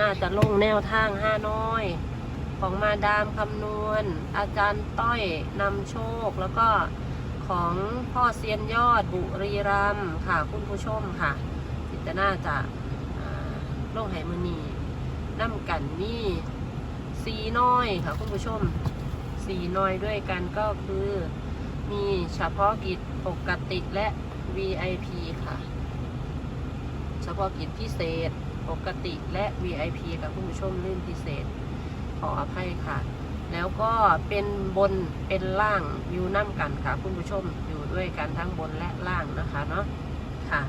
น่าจะลงแนวทางห้าน้อย ของมาดามคำนวณ อาจารย์ต้อยนำโชค แล้วก็ของพ่อเซียนยอดบุรีรัมค่ะคุณผู้ชมค่ะจิตน่าจะอ่าลงไหมือนีน้ำกันนี่สีน้อยค่ะคุณผู้ชมสีน้อยด้วยกันก็คือมีเฉพาะกิจปกติและ VIP ค่ะ เฉพาะกิจพิเศษ ปกติและ VIP กับคุณผู้ชมเล่นพิเศษ ขออภัยค่ะ แล้วก็เป็นบนเป็นล่างอยู่น้ำกันค่ะคุณผู้ชมอยู่ด้วยกันทั้งบนและล่างนะคะเนาะค่ะ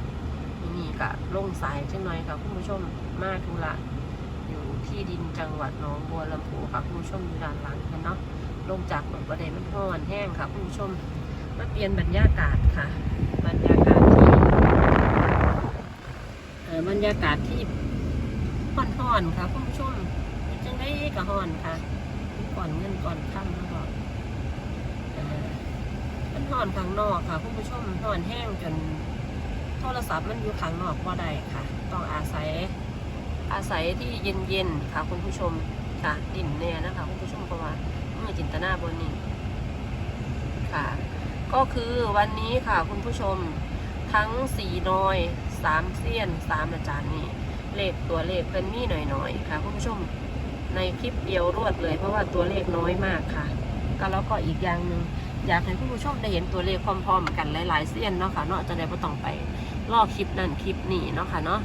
นี่กะลงสายจังหน่อยค่ะคุณผู้ชมมาทุระอยู่ที่ดินจังหวัดหนองบัวลำพูค่ะคุณผู้ชมอยู่ด้านหลังกันเนาะลงจากหนองประเดมันห้อนแห้งค่ะคุณผู้ชมมาเปลี่ยนบรรยากาศค่ะ บรรยากาศที่เอ่อบรรยากาศที่ ห้อนๆค่ะคุณผู้ชมจังได้กับห้อนค่ะก่อนเงินก่อนค่ำแล้วก่อมันห่อนข้างนอกค่ะคุณผู้ชมห่อนแห้งจนโทรศัพท์มันอยู่ข้างนอกว่าได้ค่ะ ต้องอาศัยอาศัยที่เย็นๆค่ะคุณผู้ชมค่ะดิ่นแน่นะคะคุณผู้ชมเพราะว่าเมื่อจินตนาบนนี้ค่ะ ก็คือวันนี้ค่ะคุณผู้ชมทั้งสีน้อยสามเสี้ยนสามอาจารย์นี่ เลขตัวเลขเพิ่นมีหน่อยๆค่ะคุณผู้ชมในคลิปเดียวรวดเลย เพราะว่าตัวเลขน้อยมากค่ะ ก็แล้วก็อีกอย่างหนึ่งอยากให้คุณผู้ชมได้เห็นตัวเลขพร้อมๆกันหลายๆเส้นเนาะค่ะเนาะจะได้ไม่ต้องไปลอกคลิปนั่นคลิปนี้เนาะค่ะเนาะ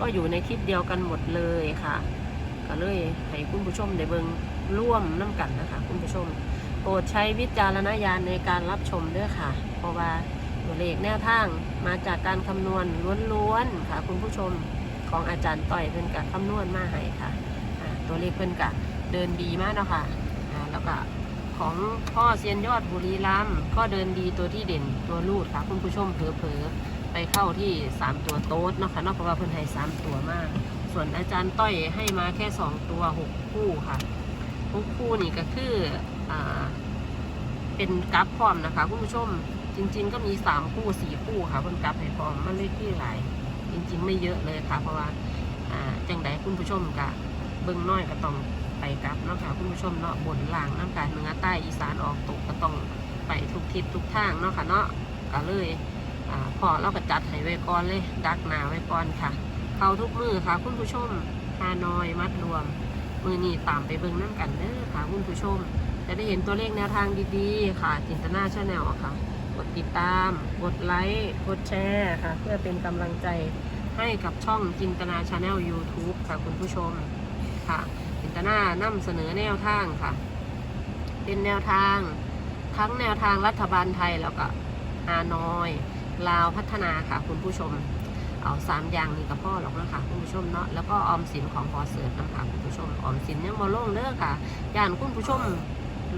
ก็อยู่ในคลิปเดียวกันหมดเลยค่ะก็เลยให้คุณผู้ชมได้เบิ่งร่วมน้กันนะคะคุณผู้ชมโปรดใช้วิจารณญาณในการรับชมด้วยค่ะ เพราะว่าตัวเลขแนวทางมาจากการคำนวณล้วนๆค่ะคุณผู้ชม ของอาจารย์ต่อยเพิ่นกับคำนวณมาให้ค่ะตัวเลขเพิ่นกะเดินดีมากเนาะค่ะอ่าแล้วก็ของพ่อเซียนยอดบุรีรัมย์ก็เดินดีตัวที่เด่นตัวรูดค่ะ คุณผู้ชมเผลอๆไปเข้าที่ 3 ตัวโต๊ดเนาะค่ะเนอกเพราะว่าเพิ่นให้3ตัวมาก ส่วนอาจารย์ต้อยให้มาแค่ 2 ตัว 6 คู่ค่ะหกคู่นี่ก็คืออ่าเป็นกราฟพร้อมนะคะ คุณผู้ชมจริง ๆ ก็มี 3 คู่ 4 คู่ค่ะเพิ่นกราฟให้พร้อมมันเลขที่หลาย จริงๆ ไม่เยอะเลยค่ะ เพราะว่าจังใดคุณผู้ชมกะเบิ่งน้อยก็ต้องไปกับเนาะค่ะคุณผู้ชมเนาะบนล่างน้ำการเหนือใต้อีสานออกตกก็ต้องไปทุกทิศทุกทางเนาะค่ะเนาะก็เลยอพอเราก็จัดให้ไว้ก่อนเลย ดักหนาไว้ก่อนค่ะ เขาทุกมือค่ะคุณผู้ชมฮานอยมัดรวม มือนี่ตามไปเบิ่งน้ำกันเด้อค่ะคุณผู้ชม จะได้เห็นตัวเลขแนวทางดีๆ ค่ะจินตนาชาแนลค่ะ กดติดตาม กดไลค์ กดแชร์ค่ะ เพื่อเป็นกำลังใจให้กับช่องจินตนาชาแนล YouTube ค่ะคุณผู้ชมค่ะ จินตนานำเสนอแนวทางค่ะ เป็นแนวทาง ทั้งแนวทางรัฐบาลไทยแล้วก็ฮานอย ลาวพัฒนาค่ะคุณผู้ชม เอาสามอย่างนี้กับพ่อหรอกนะคะคุณผู้ชมเนาะแล้วก็ออมสินของพอเสือนะคะคุณผู้ชมออมสินยังมาลงเด้อค่ะย่านคุณผู้ชม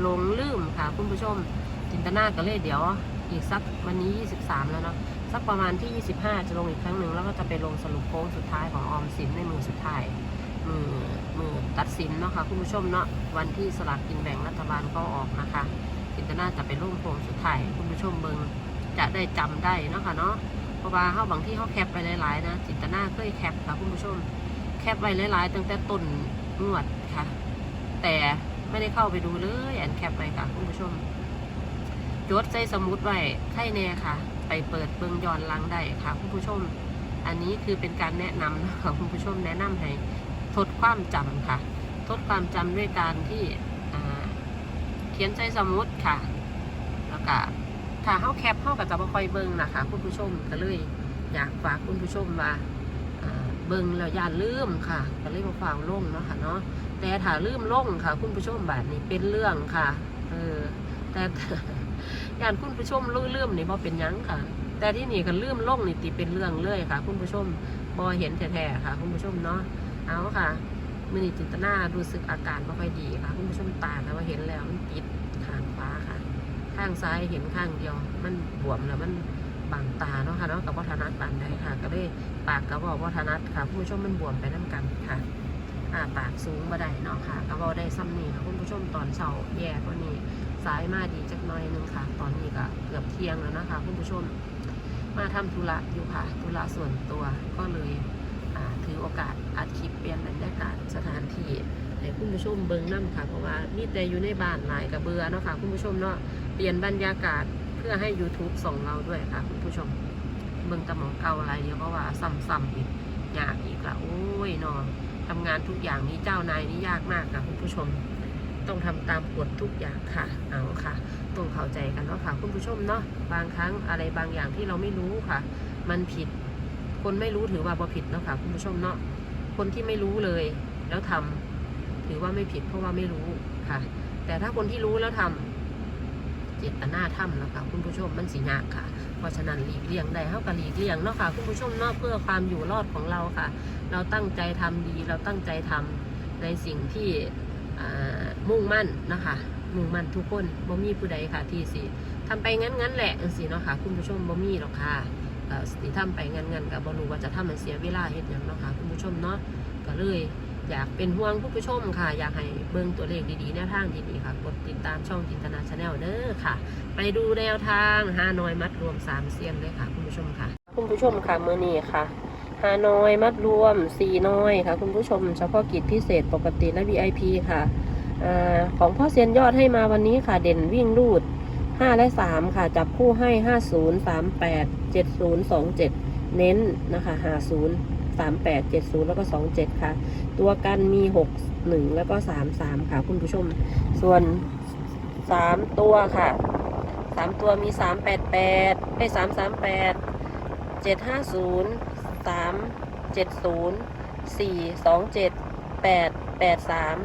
หลงลืมค่ะคุณผู้ชมจินตนาก็เลยเดี๋ยว อีกสักวันนี้ 23 แล้วเนาะสักประมาณที่ 25 จะลงอีกครั้งหนึ่งแล้วก็จะไปลงสรุปโค้งสุดท้ายของออมสินในมือสุดท้ายมือมือตัดสินเนาะค่ะคุณผู้ชมเนาะวันที่สลากกินแบ่งรัฐบาลก็ออกนะคะจินตนาจะไปร่วมโค้งสุดท้ายคุณผู้ชมเบิงจะได้จำได้เนาะค่ะเนาะเพราะว่าเข้าบางที่เขาแคปไปหลายๆนะจินตนาเคยแคปค่ะคุณผู้ชมแคปไว้หลายๆตั้งแต่ต้นงวดค่ะ แต่ไม่ได้เข้าไปดูเลยแอนแคปไปค่ะคุณผู้ชม จดใส่สมุดไว้ไข่แน่ค่ะ ไปเปิดเบิงย้อนหลังได้ค่ะคุณผู้ชม อันนี้คือเป็นการแนะนำนะคะคุณผู้ชมแนะนำให้ทดความจำค่ะ ทดความจำด้วยการที่อ่าเขียนใส่สมุดค่ะ แล้วก็ถ้าเข้าแคปเข้ากับจะมาคอยเบิงนะคะคุณผู้ชมก็เลยอยากฝากคุณผู้ชมว่าอ่าเบิงแล้วอย่าลืมค่ะก็เลยมาฝากลงเนาะค่ะเนาะแต่ถ้าลืมลงค่ะ คุณผู้ชมแบบนี้เป็นเรื่องค่ะเออแต่ การคุณผู้ชมรู้เรื่องนี่บ่เป็นยังค่ะ แต่ที่นี่ก็ลืมลงนี่ติเป็นเรื่องเลยค่ะ คุณผู้ชมบ่เห็นแท้ๆค่ะ คุณผู้ชมเนาะเอาค่ะมือนี่จินตนารู้สึกอาการไม่ค่อยดีค่ะ คุณผู้ชมตาแล้วว่าเห็นแล้วมันติดข้างขวาค่ะ ข้างซ้ายเห็นข้างเดียวมันบวมแล้วมันบังตาเนาะค่ะเนาะกับวัฒนัดปานได้ค่ะ ก็เลยปากกับบอกวัฒนัดค่ะคุณผู้ชมมันบวมไปน้ากันค่ะอ่าปากสูงบ่ได้เนาะค่ะก็บ่ได้ซ้ำนี่ค่ะคุณผู้ชมตอนเช้าแย่กว่านี้ สายมาดีจักหน่อยนึงค่ะ ตอนนี้ก็เกือบเที่ยงแล้วนะคะคุณผู้ชม มาทำธุระอยู่ค่ะ ธุระส่วนตัวก็เลยถือโอกาสอัดคลิปเปลี่ยนบรรยากาศสถานที่ให้คุณผู้ชมเบิ่งน้ำค่ะ เพราะว่ามีแต่อยู่ในบ้านหลายกับเบื่อเนาะค่ะคุณผู้ชมเนาะ เปลี่ยนบรรยากาศเพื่อให้ YouTube ส่งเราด้วยค่ะคุณผู้ชม เบิ่งตะหมองเก่าอะไรเดียวเพราะว่าซ้ำๆอีกยากอีกละโอ้ยนอนทำงานทุกอย่างนี้เจ้านายนี่ยากมากค่ะคุณผู้ชม ต้องทำตามกฎทุกอย่างค่ะ เอาค่ะ ต้องเข้าใจกันเนาะค่ะคุณผู้ชมเนาะ บางครั้งอะไรบางอย่างที่เราไม่รู้ค่ะ มันผิด คนไม่รู้ถือว่าบ่ผิดเนาะค่ะคุณผู้ชมเนาะ คนที่ไม่รู้เลย แล้วทำถือว่าไม่ผิดเพราะว่าไม่รู้ค่ะ แต่ถ้าคนที่รู้แล้วทำเจตนาทำนะคะคุณผู้ชมมันสิยากค่ะ เพราะฉะนั้นหลีกเลี่ยงได้เท่ากับหลีกเลี่ยงเนาะค่ะคุณผู้ชมเนาะเพื่อความอยู่รอดของเราค่ะ เราตั้งใจทำดีเราตั้งใจทำในสิ่งที่อ่า มุ่งมั่นนะคะ มุ่งมั่นทุกคนบ่มีผู้ใดค่ะที่สิทำไปงั้นงั้นๆแหละจังซี่เนาะค่ะคุณผู้ชมบ่มีหรอกค่ะสิทำไปงั้นงั้นๆกับบ่รู้ว่าจะทำมันเสียเวลาเฮ็ดหยังเนาะค่ะคุณผู้ชมเนาะก็เลยอยากเป็นห่วงคุณผู้ชมค่ะ อยากให้เบิ่งตัวเลขดีๆแนวทางดีๆค่ะ กดติดตามช่องจินตนาชาแนลเด้อค่ะ ไปดูแนวทางฮานอยมัดรวมสามเซียนเลยค่ะคุณผู้ชมค่ะ คุณผู้ชมค่ะเมื่อนี้ค่ะฮานอยมัดรวมสี่น้อยค่ะ คุณผู้ชมเฉพาะกิจพิเศษปกติและ VIP ค่ะ อของพ่อเซียนยอดให้มาวันนี้ค่ะ เด่นวิ่งรูดห้าและสามค่ะ จับคู่ให้ห้าศูนย์สามแปดเจ็ดศูนย์สองเจ็ดเน้นนะคะหาศูนย์สามแปดเจ็ดศูนย์แล้วก็สองเจ็ดค่ะ ตัวกันมีหกหนึ่งแล้วก็สามสามค่ะ คุณผู้ชม ส่วนสามตัวค่ะสามตัวมีสามแปดแปดไปสามสามแปดเจ็ดห้าศูนย์สามเจ็ดศูนย์สี่สองเจ็ดแปดแปดสาม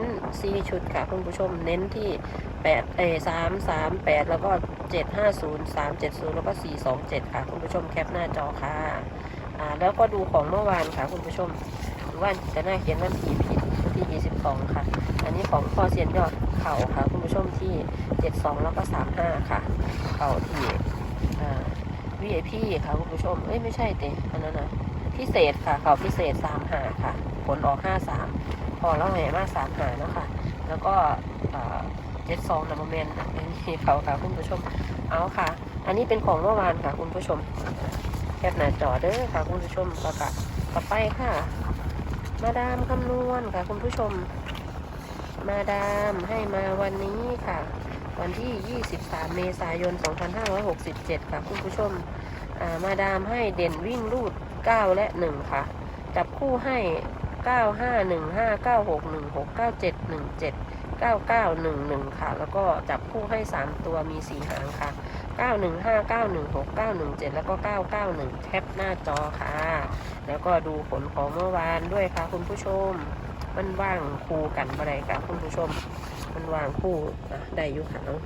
น4ชุดค่ะคุณผู้ชมเน้นที่8เอ3 3 8แล้วก็750 370แล้วก็427ค่ะคุณผู้ชมแคปหน้าจอค่ะอ่าแล้วก็ดูของเมื่อวานค่ะคุณผู้ชมว่าจะน่าเขียนวันที่ผิดวันที่22ค่ะ อันนี้ของพ่อเซียนยอดเข่าค่ะคุณผู้ชมที่72แล้วก็35ค่ะ เข่าที่อ่า VIP ค่ะคุณผู้ชมเอ้ยไม่ใช่เตอันนั้นนะพิเศษค่ะ เข่าพิเศษ35ค่ะ ผลออก53พอแล้วแหมมา35เนาะค่ะ แล้วก็เจ็ดสองนะโมเมนต์อันนี้เขาค่ะคุณผู้ชมเอาค่ะ อันนี้เป็นของเมื่อวานค่ะคุณผู้ชมแคปหน้าจอเด้อค่ะคุณผู้ชมประกาศต่อไปค่ะ มาดามคำนวณค่ะคุณผู้ชม มาดามให้มาวันนี้ค่ะ วันที่ 23 เมษายน 2567 ค่ะคุณผู้ชมมาดามให้เด่นวิ่งรูด 9 และ 1 ค่ะ จับคู่ให้ เก้าห้าหนึ่งห้าเก้าหกหนึ่งหกเก้าเจ็ดหนึ่งเจ็ดเก้าเก้าหนึ่งหนึ่งค่ะ แล้วก็จับคู่ให้สามตัวมีสี่หางค่ะเก้าหนึ่งห้าเก้าหนึ่งหกเก้าหนึ่งเจ็ดแล้วก็เก้าเก้าหนึ่งแคปหน้าจอค่ะ แล้วก็ดูผลของเมื่อวานด้วยค่ะคุณผู้ชมมันว่างคู่กันอะไรค่ะคุณผู้ชม มันว่างคู่นะได้อยู่ค่ะาะ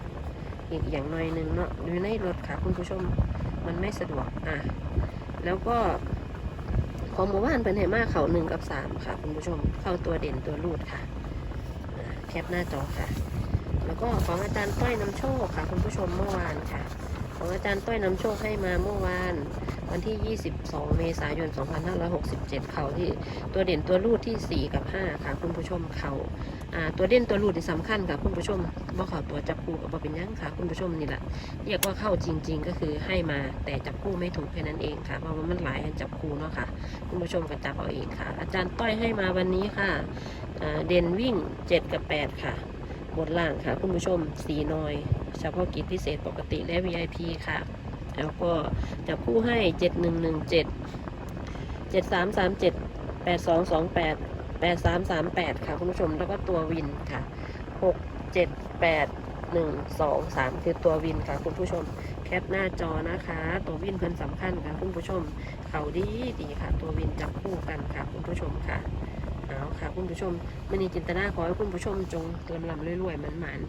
อีกอย่างหน่อยนึงเนาะอยู่ในรถค่ะคุณผู้ชม มันไม่สะดวกอะแล้วก็ ของหมู่บ้านเป็นไหมาเขาหนึ่งกับสามค่ะคุณผู้ชมเข้าตัวเด่นตัวรูดค่ะแคปหน้าจอค่ะ แล้วก็ของอาจารย์ต้อยนำโชคค่ะ คุณผู้ชมเมื่อวานค่ะ ของอาจารย์ต้อยนำโชคให้มาเมื่อวาน วันที่ 22 เมษายน 2567 เขาที่ตัวเด่นตัวรูดที่ 4 กับ 5 ค่ะคุณผู้ชมเขาอ่าตัวเด่นตัวรูดที่สำคัญค่ะคุณผู้ชมว่เขาตัวจับคู่กับบ่เป็นยังค่ะคุณผู้ชมนี่แหละเรียกว่าเข้าจริง ๆ ก็คือให้มาแต่จับคู่ไม่ถูกแค่นั้นเองค่ะเพราะว่ามันหลายอันจับคู่เนาะค่ะ คุณผู้ชมก็จับเอาเองค่ะ อาจารย์ต้อยให้มาวันนี้ค่ะเด่นวิ่ง 7 กับ 8 ค่ะบนล่างค่ะคุณผู้ชมสีน้อย เฉพาะกิจพิเศษปกติและ VIP ค่ะ แล้วก็จับคู่ให้ 7117 7337 8228 8338 ค่ะคุณผู้ชมแล้วก็ตัววินค่ะ 678 1 2 3 คือตัววินค่ะ คุณผู้ชม แคปหน้าจอนะคะ ตัววินเพิ่นสำคัญค่ะ คุณผู้ชม เขาดีดีค่ะ ตัววินจับคู่กันค่ะ คุณผู้ชมค่ะเอาค่ะ คุณผู้ชมมณีจินตนาขอให้คุณผู้ชมจงเติมลำรวยๆมันมัน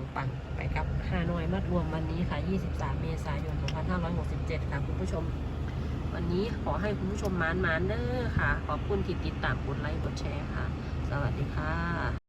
ๆปังๆไปกับฮานอยมัดรวมวันนี้ค่ะ 23 เมษายน 2567 ค่ะ คุณผู้ชม วันนี้ขอให้คุณผู้ชมมานมานเด้อค่ะ ขอบคุณที่ติดตามกดไลค์กดแชร์ค่ะ สวัสดีค่ะ